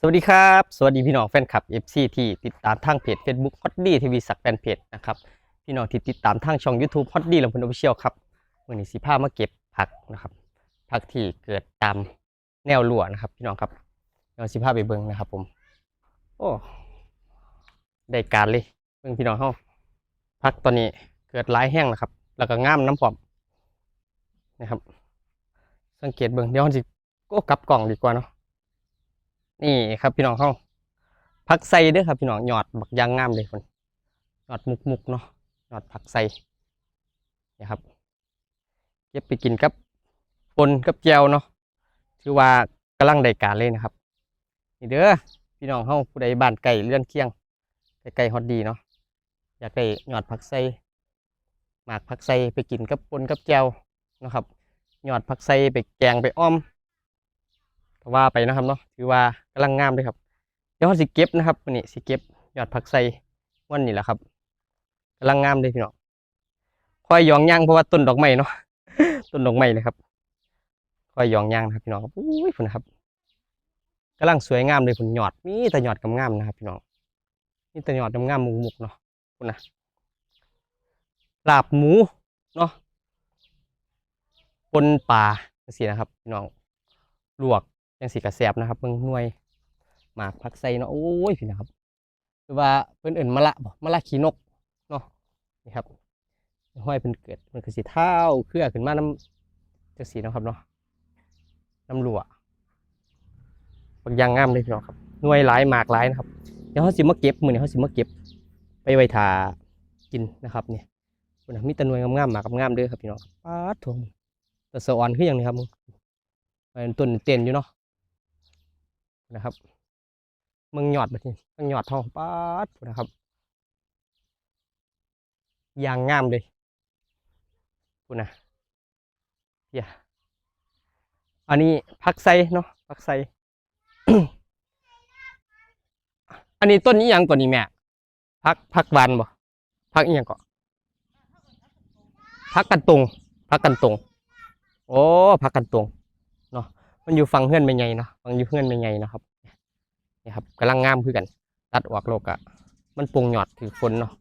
สวัสดีครับ สวัสดีพี่น้องแฟนคลับ FC ที่ติดตามทางเพจ Facebook Hot D TV สักแฟนเพจนะครับพี่น้องที่ติดตามทางช่อง YouTube Hot D ลำพูนออฟฟิเชียลครับวันนี้สิพามาเก็บผักนะครับผักที่เกิดตามแนวรั้วนะครับ พี่น้องครับเดี๋ยวสิพาไปเบิ่งนะครับผม โอ้ได้การเลยเบิ่งพี่น้องเฮาผักตอนนี้เกิดหลายแห้งนะครับ แล้วก็งามน้ำพร้อมนะครับ สังเกตเบิ่งเดี๋ยวเราสิก็กลับกล่องดีกว่าเนาะ นี่ครับพี่น้องเฮาผักไส่เด้อครับพี่น้องยอดบักยางงามเลยคนยอดมุกมุกเนาะยอดผักไส่นี่ครับเก็บไปกินกับปนกับแจวเนาะถือว่ากำลังได้การเลยนะครับ นี่เด้อพี่น้องเฮาผู้ใดบ้านไก่เลื่อนเคียงไก่ฮอตดีเนาะอยากได้ยอดผักไส่หมากผักไส่ไปกินกับปนกับแจวนะครับยอดผักไส่ไปแกงไปอ้อมก็ว่าไปนะครับเนาะถือว่าำลังงามเลยครับเดี๋ยวเราสิเก็บนะครับวันนี้สิเก็บยอดผักไซวันนี้แหละครับกำลังงามเลยพี่น้องคอยยองย่างเพราะว่าต้นดอกไม้เนาะต้นดอกไม้เลยครับคอยยองย่างนะครับพี่น้องครับอุ้ยคุณนะครับกำลังสวยงามเลยคุณยอดนี่แต่ยอดกำงามนะครับพี่น้องนี่แต่ยอดกำงามมุกๆเนาะคุณนะลาบหมูเนาะปนปลาสินะครับพี่น้องลวกยังสีกระแสบนะครับเบิ่งหน่วย หมากผักไส่เนาะโอ้ยพี่นะครับหรือว่าเพิ่นเอิ่นมะละบ่มะละขี้นกเนาะนี่ครับห้อยเพิ่นเกิดมันคือสีเท้าเครือขึ้นมาน้ำจังสีนะครับเนาะน้ำลัวบางอย่างงามเลยพี่น้องครับหน่วยหลายหมากหลายนะครับเดี๋ยวเขาสิมาเก็บมื้อนี้เขาสิมาเก็บ ไปไว้ทากินนะครับเนี่ยคนมีต่หน่วยงามๆหมากงามๆเด้อครับพี่น้องป๊าดทวงแต่สะออนคืออย่างนี้ครับมึงเป็นต้นเตียนอยู่เนาะนะครับ เมืองหยอดแบบนี้เมืองหยอดทองป๊ดนะครับยางงามเลยพูนะเพียอันนี้พักไซเนาะพักไซอันนี้ต้นนี้ยังก่อนนี่แม่พักพักบานบ่พักอีหยังก่อนพักกันตรงพักกันตรงโอ้พักกันตรงเนาะมันอยู่ฟังเพื่อนเป็นไงเนาะฟังอยู่เพื่อนเป็นไงนะครับ นี่ครับกำลังงามคือกัน ตัดออกโลกอะมันปรุงหยอดถือคนเนาะ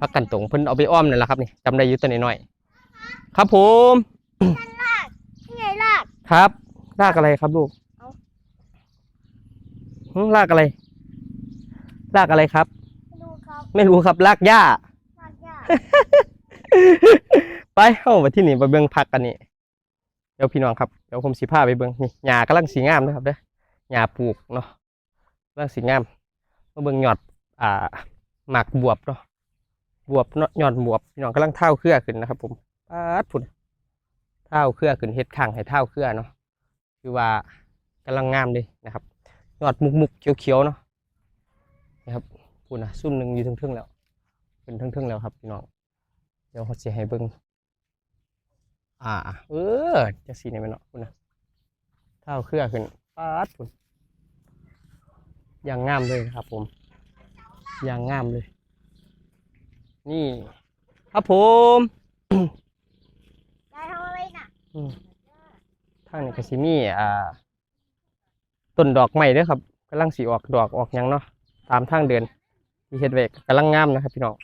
พักกันตรงเพิ่นเอาไปอ้อมนั่นแหละครับนี่จำได้อยู่ตัวน้อยๆครับผมนี่ไงลากครับลากอะไรครับลูกเอ้าหึลากอะไรลากอะไรครับดูครับไม่รู้ครับลากหญ้าลากยากไปเข้ามาที่นี่ไปเบิ่งพักกันนี่เดี๋ยวพี่น้องครับเดี๋ยวผมสิพาไปเบิ่งนี่หญ้ากำลังสีงามนะครับเด้อหญ้าปลูกเนาะ กำลังสีงามมาเบิ่งหยอดอ่าหมากบวบเนาะบวบเนาะหยอดบวบพี่น้องกำลังเท่าเครือขึ้นนะครับ ผมปาดพุ่นเท่าเครือขึ้นเฮ็ดข้างให้เท่าเครือเนาะคือว่ากำลังงามเลยนะครับหยอดมุกมุกๆเขียวเนาะนะครับพุ่นนะซุ่มหนึ่งอยู่ทึ่งๆแล้ว เป็นทึ่งๆแล้วครับพี่น้องเดี๋ยวเขาจะให้เบิ้งอ่า เออจะสีในมันเนาะคุณนะเท้าเครือขึ้นปาดคุณ อย่างงามเลยนะครับผม อย่างงามเลย นี่ ครับผมยายทำอะไรน่ะอืมทางนี้ก็สิมีอ่า ต้นดอกไม้เด้อครับกำลังสีออกดอกออกหยังเนาะตามทางเดินที่เฮ็ดไว้ก็กำลังงามนะครับ พี่น้อง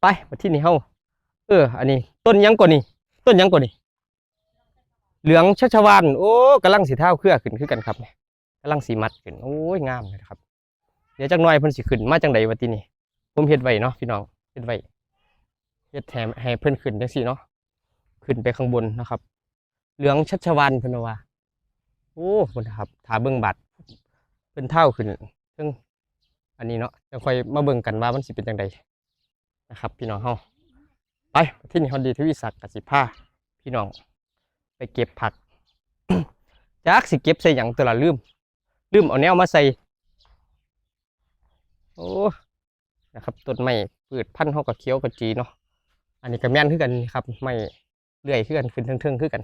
ไปมาที่นี่เฮาเออ อันนี้ ต้นหยังก่อนนี่ต้นหยังก่อนนี่เหลืองชัชวานโอ้กำลังสีเท้าเครือขึ้นคือกันครับเนี่ย กำลังสีมัดขึ้นโอ้ยงามเลยนะครับ เดี๋ยวจักหน่อยเพิ่นสิขึ้นมาจังใดวะทีนี่ผมเฮ็ดไว้เนาะพี่น้องเฮ็ดไว้เฮ็ดแถมให้เพิ่นขึ้นจังซี่เนาะขึ้นไปข้างบนนะครับ เหลืองชัชวานพนวาโอ้เพิ่นะครับถาเบิ่งบัตรเพิ่นเท่าขึ้นซึ่งอันนี้เนาะจะค่อยมาเบิ่งกันว่ามันสิเป็นจังใดนะครับ พี่น้องเฮาไปที่นี่ฮอนดีทวีศักดิ์กสิภาพี่น้อง ไปเก็บผักจากสิเก็บใส่หยังตัวละลืม ลืมเอาแนวมาใส่ โอ้นะครับต้นไม้พืชพันธุ์เขากับเคี้ยวกับจีเนาะอันนี้ก็แม่นขึ้นกันนะครับ ไม่เลื่อยขึ้นกันขึ้นเทิงๆขึ้นกัน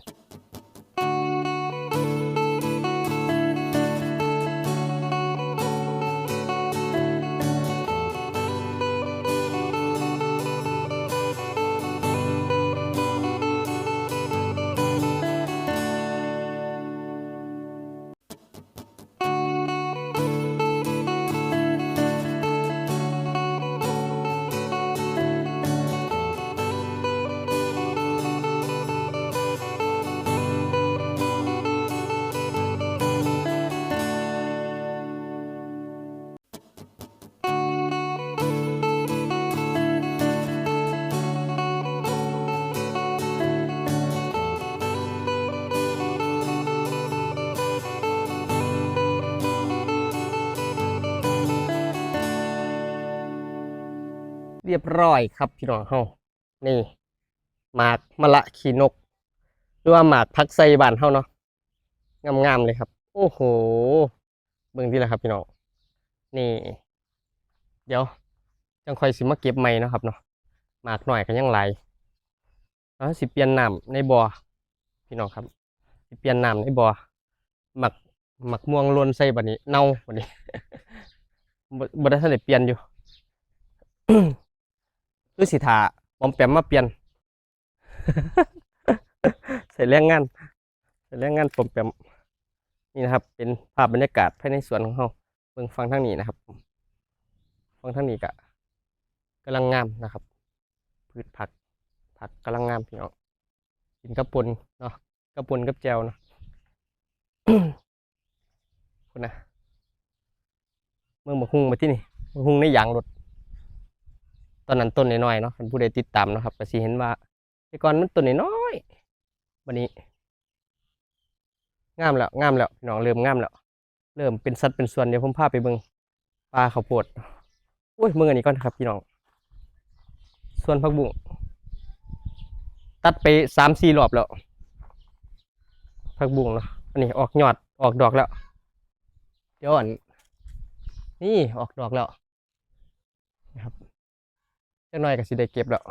รียบร้อยครับพี่น้องเฮานี่หมากมะละขีนก หรือว่าหมากพักไซบานเฮาเนาะงามๆเลยครับ โอ้โหเบิ่งที่ละครับพี่น้องนี่ เดี๋ยวจังคอยสิมาเก็บใหม่นะครับเนาะหมากหน่อยก็ยังไหลแล้วสิเปลี่ยนน้ำในบ่อพี่น้องครับสิเปลี่ยนน้ำในบ่อหมักหมักม่วงล้นใส่บัดนี้เน่าบัดนี้บ่บ่ได้ทันได้เปลี่ยนอยู่ คือสิทาปอมแปมมาเปลี่ยน ใส่แรงงานใส่แรงงานปอมแปมนี่นะครับ เป็นภาพบรรยากาศภายในสวนของเราเบิ่งฟังทางนี้นะครับฟังทางนี้ก็กำลังงามนะครับ พืชผัก ผักกำลังงามพี่น้องกินกระปุนเนาะกระปุนกับแจวเนาะคุณนะเมื่อมาหุงมาที่นี่มาหุงในยางรถ อนนั้นต้นน้อยๆเนาะท่านผู้ใดติดตามนะครับก็สิเห็นว่าแต่ก่อนมันต้นน้อยๆวันนี้งามแล้วงามแล้วพี่น้องเริ่มงามแล้วเริ่มเป็นสัดเป็นส่วนเดี๋ยวผมพาไปเบิ่งปลาข้าวโพดโอ้ยเมื่ออันนี้ก่อนครับพี่น้องส่วนผักบุ้งตัดไปสามสี่รอบแล้วผักบุ้งเนาะอันนี้ออกยอดออกดอกแล้วเดี๋ยวอันนี่ออกดอกแล้วนะครับ จักหน่อยก็สิได้เก็บแล้ว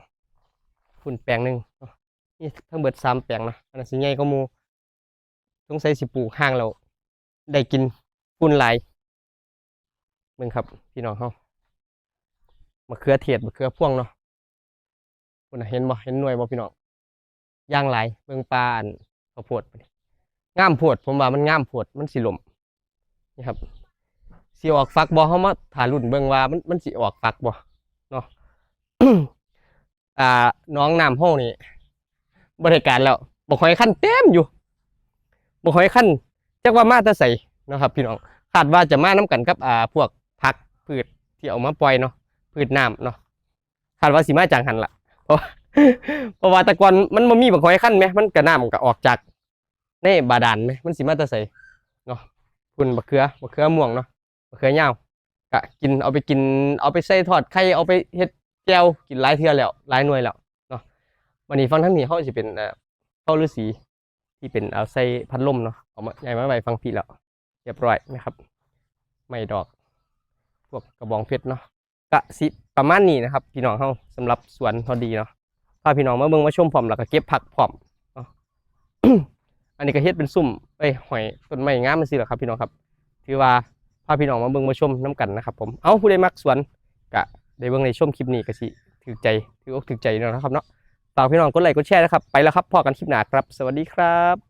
ฝุ่นแปลงหนึ่งนี่ทั้งเบิดสามแปลงเนาะอันนั้นสิใหญ่ก็มูสงใสัยสิปลูกห้างแล้วได้กินฝุ่นหลายมึงครับพี่น้องเฮามะเขือเทศมะเขือพ่วงเนาะคุณเห็นบ่เห็นหน่วยบ่พี่น้องย่างหลายเบิ่งปลาอันข้าวโพดไปนี่ามโพดผมว่ามันง่ามโพดมันสิหลมนี่ครับสิออกฟักบ่เฮามาถ่ารุ่นเบิ่งว่ามันมันสิออกฟักบ่ อ่าน้องน้ำห้องนี่บริการแล้วบ่ค่อยขั้นเต็มอยู่บ่ค่อยขั้นจักว่ามาต่ใส่เนาะครับ พี่น้องคาดว่าจะมาน้กันกับอ่าพวกผักพืชที่เอามาปล่อยเนาะพืชน้ำเนาะคาดว่าสิมาจังหันละเพราะเพราะว่าตะกอนมันบ่มีบ่ค่อยขั้นไหมมันก็น้ำก็ออกจากในบาดาลไหมมันสิมาต่ใส่เนาะคุณบะเขือบะเขือม่วงเนาะบะเขือยาวกะกินเอาไปกินเอาไปใส่ทอดไข่เอาไปเฮ็ด แจ่วกินหลายเทื่อแล้วหลายหน่วยแล้วเนาะวันนี้ฟังทั้งนี้เขาสิเป็นเข้าฤาษีที่เป็นเอาใส่พัดลมเนาะเอามาใหญ่มาไว้ฟังพี่แล้วเรียบร้อยนะครับ ไม่ดอก พวกกระบองเพชรเนาะกะสิประมาณนี้นะครับ พี่น้องเฮาสำหรับสวนพอดีเนาะพาพี่น้องมาเบิ่งมาชมพร้อมแล้วก็เก็บผักพร้อมเนาะอันนี้ก็เฮ็ดเป็นซุ่มเอ้ยหอยต้นไม้งามมันสิแหละครับ พี่น้องครับ ถือว่าพาพี่น้องมาเบิ่งมาชมน้กันนะครับ ผมเอาผู้ใดมักสวนก็ ได้เบิ่งในช่วงคลิปนี้ก็สิถือใจถืออกถือใจเนาะครับเนาะฝากพี่น้องกดไลค์กดแชร์นะครับ ไปแล้วครับพอกันคลิปหน้าครับ สวัสดีครับ